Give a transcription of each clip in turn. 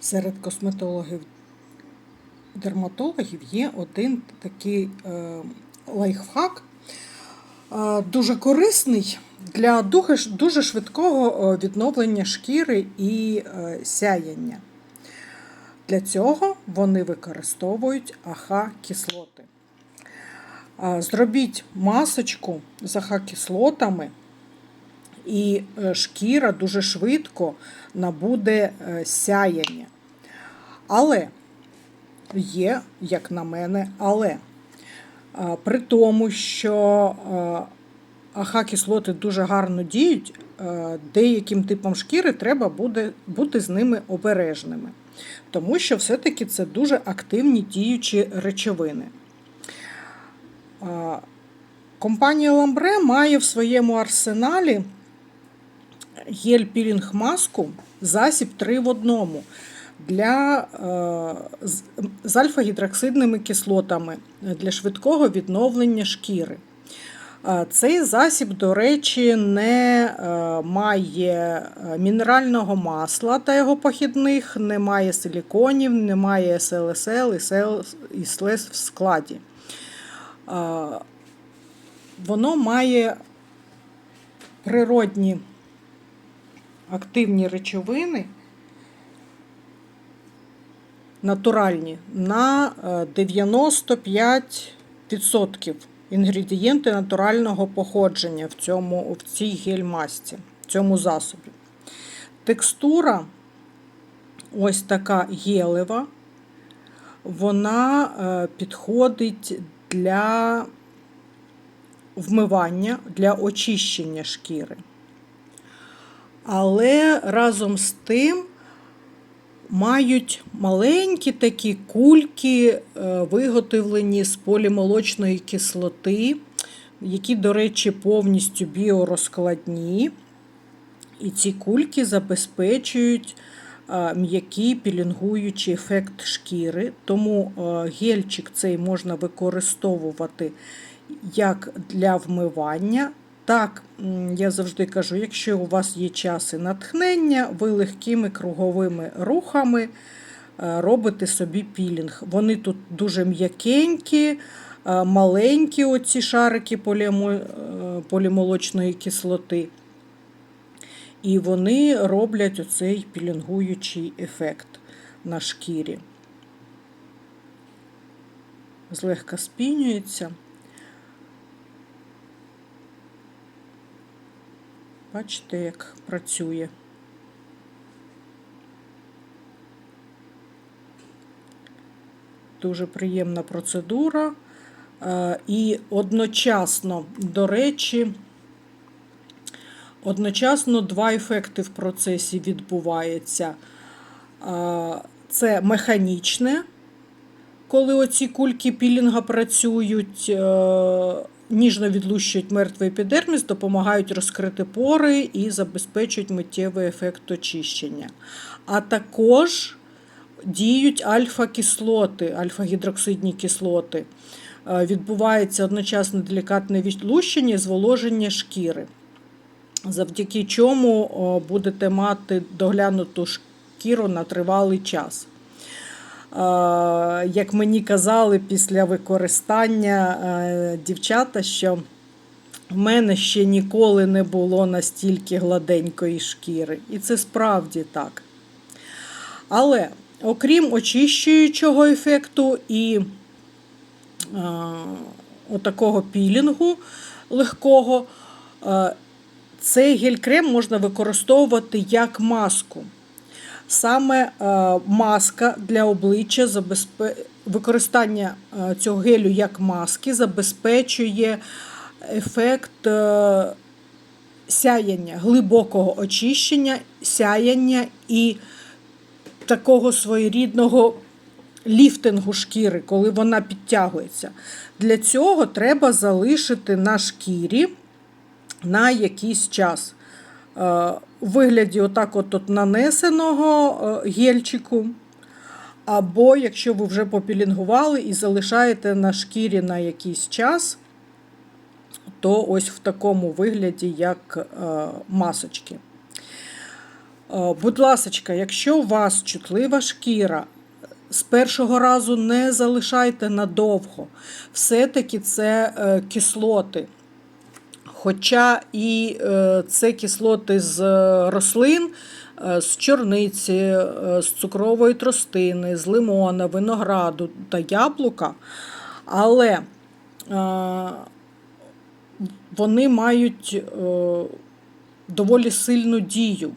Серед косметологів дерматологів є один такий е, лайфхак, е, дуже корисний для дуже, швидкого е, відновлення шкіри і сяяння. Для цього вони використовують АХ-кислоти. Е, Зробіть масочку з АХ-кислотами, і е, шкіра дуже швидко набуде е, сяяння. Але є, як на мене, але при тому, що АХ-кислоти дуже гарно діють, е, деяким типам шкіри треба буде бути з ними обережними, тому що все-таки це дуже активні діючі речовини. Компанія Lambre має в своєму арсеналі гель-пілінг маску засіб 3 в одному для, е, з- альфа-гідроксидними кислотами для швидкого відновлення шкіри. Е, Цей засіб, до речі, не е, має е, мінерального масла та його похідних, не має силіконів, не має СЛСЛ і СЛ і СЛС в складі. Е, Воно має природні активні речовини, натуральні, на е, 95% інгредієнти натурального походження в, цьому, в цій гель-масці, в цьому засобі. Текстура ось така гелева, вона е, підходить для вмивання, для очищення шкіри. Але разом з тим мають маленькі такі кульки, е, виготовлені з полімолочної кислоти, які, до речі, повністю біорозкладні. І ці кульки забезпечують е, м'який пілінгуючий ефект шкіри. Тому е, гельчик цей можна використовувати як для вмивання. Так, я завжди кажу, якщо у вас є час і натхнення, ви легкими круговими рухами е, робите собі пілінг. Вони тут дуже м'якенькі, е, маленькі оці шарики е, полімолочної кислоти. І вони роблять оцей пілінгуючий ефект на шкірі. Злегка спінюється. Бачите, як працює. Дуже приємна процедура. Е, І одночасно, до речі, одночасно два ефекти в процесі відбувається. Е, Це механічне, коли оці кульки пілінга працюють, е, ніжно відлущують мертвий епідерміс, допомагають розкрити пори і забезпечують миттєвий ефект очищення. А також діють альфа-кислоти, альфа-гідроксидні кислоти. Е, Відбувається одночасно делікатне відлущення і зволоження шкіри, завдяки чому будете мати доглянуту шкіру на тривалий час. Е, Як мені казали після використання е, дівчата, що в мене ще ніколи не було настільки гладенької шкіри. І це справді так. Але окрім очищуючого ефекту і е, отакого пілінгу легкого, е, цей гель-крем можна використовувати як маску. Саме е, маска для обличчя використання е, цього гелю як маски забезпечує ефект е, сяяння, глибокого очищення, сяяння і такого своєрідного ліфтингу шкіри, коли вона підтягується. Для цього треба залишити на шкірі на якийсь час. У вигляді отак от, нанесеного е, гельчику. Або якщо ви вже попілінгували і залишаєте на шкірі на якийсь час, то ось в такому вигляді, як е, масочки. Е, Будь ласка, якщо у вас чутлива шкіра, з першого разу не залишайте надовго. Все-таки це кислоти. Хоча і е, це кислоти з е, рослин, е, з чорниці, з цукрової тростини, з лимона, винограду та яблука, але вони мають доволі сильну дію.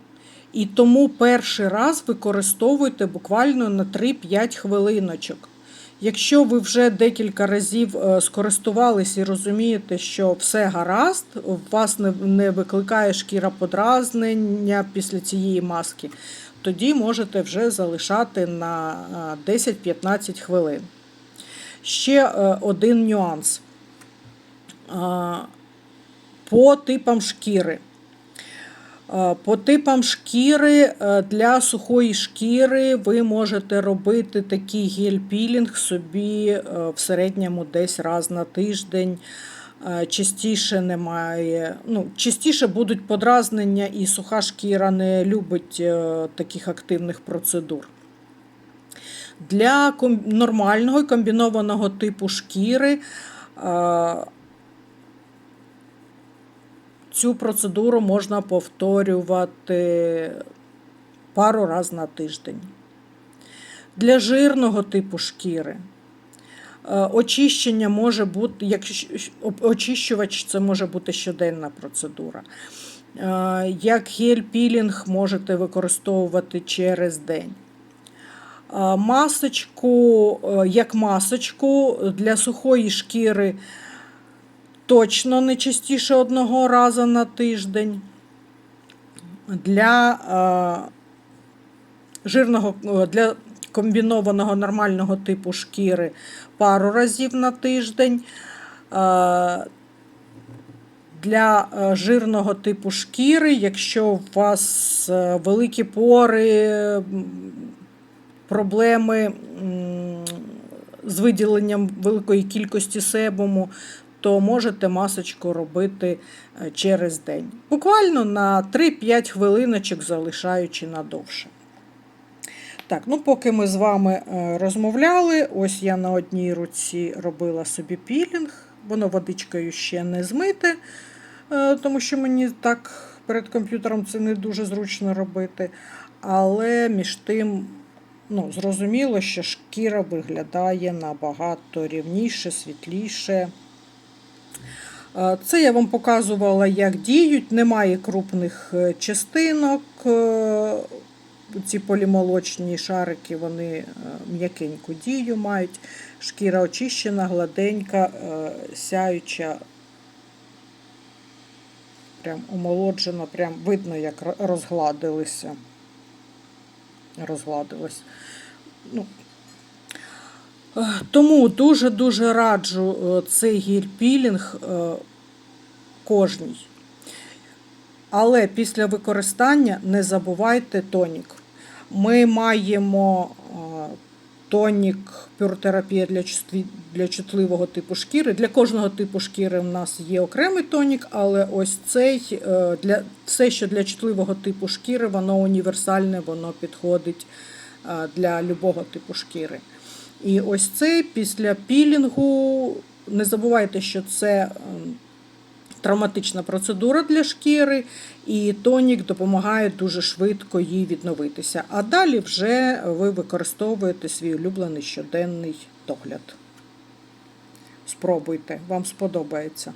І тому перший раз використовуйте буквально на 3-5 хвилиночок. Якщо ви вже декілька разів е, скористувались і розумієте, що все гаразд, у вас не, викликає шкіра подразнення після цієї маски, тоді можете вже залишати на е, 10-15 хвилин. Ще е, один нюанс. Е, По типам шкіри. Е, По типам шкіри е, для сухої шкіри ви можете робити такий гель-пілінг собі е, в середньому десь раз на тиждень. Частіше немає. Ну, частіше будуть подразнення, і суха шкіра не любить таких активних процедур. Для нормального і комбінованого типу шкіри цю процедуру можна повторювати пару разів на тиждень. Для жирного типу шкіри е, очищення може бути, як очищувач це може бути щоденна процедура. Е, Як гель-пілінг можете використовувати через день. Е, Масочку, як масочку для сухої шкіри точно не частіше одного разу на тиждень. Для е, жирного, для комбінованого нормального типу шкіри пару разів на тиждень. Е, Для е, жирного типу шкіри, якщо у вас великі пори, проблеми з виділенням великої кількості себуму, то можете масочку робити е, через день. Буквально на 3-5 хвилиночок залишаючи надовше. Так, ну поки ми з вами е, розмовляли, ось я на одній руці робила собі пілінг, воно водичкою ще не змите, е, тому що мені так перед комп'ютером це не дуже зручно робити. Але між тим, ну, зрозуміло, що шкіра виглядає набагато рівніше, світліше. Е, Це я вам показувала, як діють. Немає крупних е, частинок. е, Ці полімолочні шарики вони м'якеньку дію мають. Шкіра очищена, гладенька, сяюча, прям омолоджена, прям видно, як розгладилися. Розгладилось. Ну, Тому дуже-дуже раджу е, цей гель-пілінг е, кожній. Але після використання не забувайте тонік. Ми маємо е, тонік пюротерапія для, для чутливого типу шкіри. Для кожного типу шкіри в нас є окремий тонік, але ось цей для все, що для чутливого типу шкіри, воно універсальне, воно підходить для любого типу шкіри. І ось це після пілінгу, не забувайте, що це ем, травматична процедура для шкіри, і тонік допомагає дуже швидко їй відновитися. А далі вже ви використовуєте свій улюблений щоденний догляд. Спробуйте, вам сподобається.